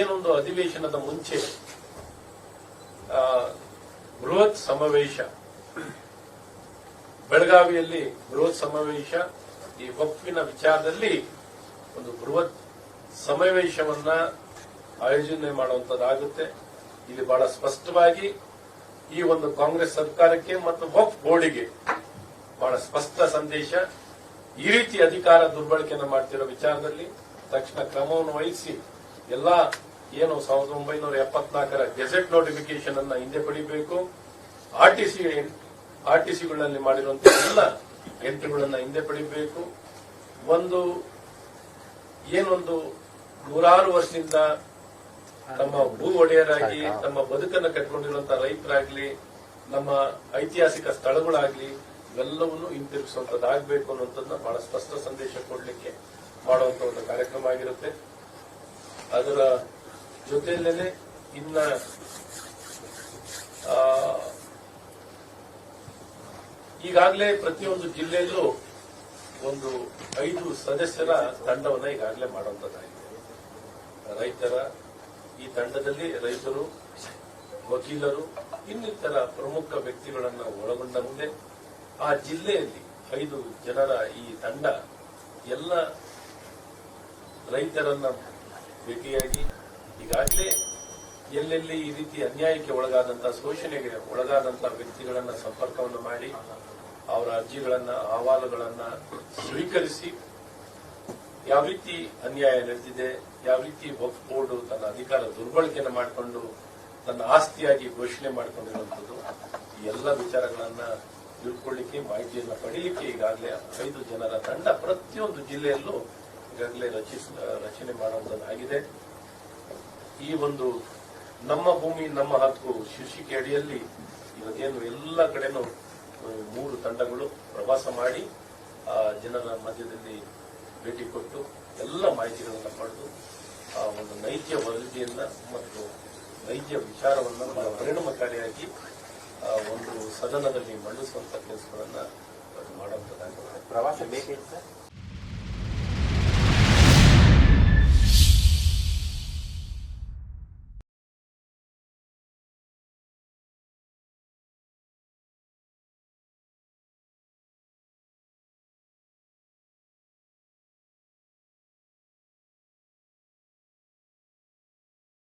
ಏನೊಂದು ಅಧಿವೇಶನದ ಮುಂಚೆ ಬೃಹತ್ ಸಮಾವೇಶ, ಬೆಳಗಾವಿಯಲ್ಲಿ ಬೃಹತ್ ಸಮಾವೇಶ, ಈ ಒಪ್ಪಿನ ವಿಚಾರದಲ್ಲಿ ಒಂದು ಬೃಹತ್ ಸಮಾವೇಶವನ್ನ ಆಯೋಜನೆ ಮಾಡುವಂತದ್ದಾಗುತ್ತೆ. ಇಲ್ಲಿ ಬಹಳ ಸ್ಪಷ್ಟವಾಗಿ ಈ ಒಂದು ಕಾಂಗ್ರೆಸ್ ಸರ್ಕಾರಕ್ಕೆ ಮತ್ತು ವಕ್ಫ್ ಬೋರ್ಡಿಗೆ ಬಹಳ ಸ್ಪಷ್ಟ ಸಂದೇಶ. ಈ ರೀತಿ ಅಧಿಕಾರ ದುರ್ಬಳಕೆಯನ್ನು ಮಾಡ್ತಿರೋ ವಿಚಾರದಲ್ಲಿ ತಕ್ಷಣ ಕ್ರಮವನ್ನು ವಹಿಸಿ ಎಲ್ಲ ಏನು ಸಾವಿರದ ಒಂಬೈನೂರ ಎಪ್ಪತ್ನಾಲ್ಕರ ಗೆಜೆಟ್ ನೋಟಿಫಿಕೇಶನ್ ಅನ್ನ ಹಿಂದೆ ಪಡಿಬೇಕು. ಆರ್ಟಿಸಿ ಆರ್ಟಿಸಿಗಳಲ್ಲಿ ಮಾಡಿರುವಂತಹ ಎಲ್ಲ ಎಂಟ್ರಿಗಳನ್ನ ಹಿಂದೆ ಪಡಿಬೇಕು. ಒಂದು ಏನೊಂದು ನೂರಾರು ವರ್ಷದಿಂದ ತಮ್ಮ ಭೂ ಒಡೆಯರಾಗಿ ತಮ್ಮ ಬದುಕನ್ನು ಕಟ್ಕೊಂಡಿರುವಂತಹ ರೈತರಾಗ್ಲಿ ನಮ್ಮ ಐತಿಹಾಸಿಕ ಸ್ಥಳಗಳಾಗ್ಲಿ ಇವೆಲ್ಲವನ್ನು ಹಿಂತಿರುಗಿಸುವಂತದ್ದಾಗಬೇಕು ಅನ್ನುವಂಥದ್ದನ್ನ ಬಹಳ ಸ್ಪಷ್ಟ ಸಂದೇಶ ಕೊಡ್ಲಿಕ್ಕೆ ಮಾಡುವಂತ ಒಂದು ಕಾರ್ಯಕ್ರಮ ಆಗಿರುತ್ತೆ. ಅದರ ಜೊತೆಯಲ್ಲೇ ಇನ್ನ ಈಗಾಗಲೇ ಪ್ರತಿಯೊಂದು ಜಿಲ್ಲೆಯಲ್ಲೂ ಒಂದು ಐದು ಸದಸ್ಯರ ತಂಡವನ್ನ ಈಗಾಗಲೇ ಮಾಡುವಂತದ್ದಾಗಿದೆ. ರೈತರ, ಈ ತಂಡದಲ್ಲಿ ರೈತರು, ವಕೀಲರು, ಇನ್ನಿತರ ಪ್ರಮುಖ ವ್ಯಕ್ತಿಗಳನ್ನು ಒಳಗೊಂಡ ಮುಂದೆ ಆ ಜಿಲ್ಲೆಯಲ್ಲಿ ಐದು ಜನರ ಈ ತಂಡ ಎಲ್ಲ ರೈತರನ್ನ ಭೇಟಿಯಾಗಿ ಈಗಾಗಲೇ ಎಲ್ಲೆಲ್ಲಿ ಈ ರೀತಿ ಅನ್ಯಾಯಕ್ಕೆ ಒಳಗಾದಂತಹ ಶೋಷಣೆಗೆ ಒಳಗಾದಂತಹ ವ್ಯಕ್ತಿಗಳನ್ನ ಸಂಪರ್ಕವನ್ನು ಮಾಡಿ, ಅವರ ಅರ್ಜಿಗಳನ್ನ, ಅಹವಾಲುಗಳನ್ನ ಸ್ವೀಕರಿಸಿ ಯಾವ ರೀತಿ ಅನ್ಯಾಯ ನಡೆದಿದೆ, ಯಾವ ರೀತಿ ವಕ್ಫ್ ಬೋರ್ಡ್ ತನ್ನ ಅಧಿಕಾರ ದುರ್ಬಳಕೆಯನ್ನು ಮಾಡಿಕೊಂಡು ತನ್ನ ಆಸ್ತಿಯಾಗಿ ಘೋಷಣೆ ಮಾಡಿಕೊಂಡಿರುವಂಥದ್ದು ಎಲ್ಲ ವಿಚಾರಗಳನ್ನ ತಿಳ್ಕೊಳ್ಳಿಕ್ಕೆ, ಮಾಹಿತಿಯನ್ನು ಪಡೆಯಲಿಕ್ಕೆ ಈಗಾಗಲೇ ಐದು ಜನರ ತಂಡ ಪ್ರತಿಯೊಂದು ಜಿಲ್ಲೆಯಲ್ಲೂ ಈಗಾಗಲೇ ರಚಿಸ ರಚನೆ ಮಾಡುವಂತಾಗಿದೆ ಈ ಒಂದು ನಮ್ಮ ಭೂಮಿ, ನಮ್ಮ ಹಕ್ಕು ಶೀರ್ಷಿಕೆ ಅಡಿಯಲ್ಲಿ ಇವತ್ತೇನು ಎಲ್ಲ ಕಡೆನೂ ಮೂರು ತಂಡಗಳು ಪ್ರವಾಸ ಮಾಡಿ, ಆ, ಜನರ ಮಧ್ಯದಲ್ಲಿ ಭೇಟಿ ಕೊಟ್ಟು ಎಲ್ಲ ಮಾಹಿತಿಗಳನ್ನು ಪಡೆದು, ಆ, ಒಂದು ನೈಜ ವರದಿಯನ್ನ ಮತ್ತು ನೈಜ ವಿಚಾರವನ್ನು ಬಹಳ ಪರಿಣಾಮಕಾರಿಯಾಗಿ ಒಂದು ಸದನದಲ್ಲಿ ಮಂಡಿಸುವಂತ ಕೆಲಸಗಳನ್ನ ಮಾಡುವಂತದ್ದಾಗಿದೆ. ಪ್ರವಾಸ ಬೇಕಿತ್ತು?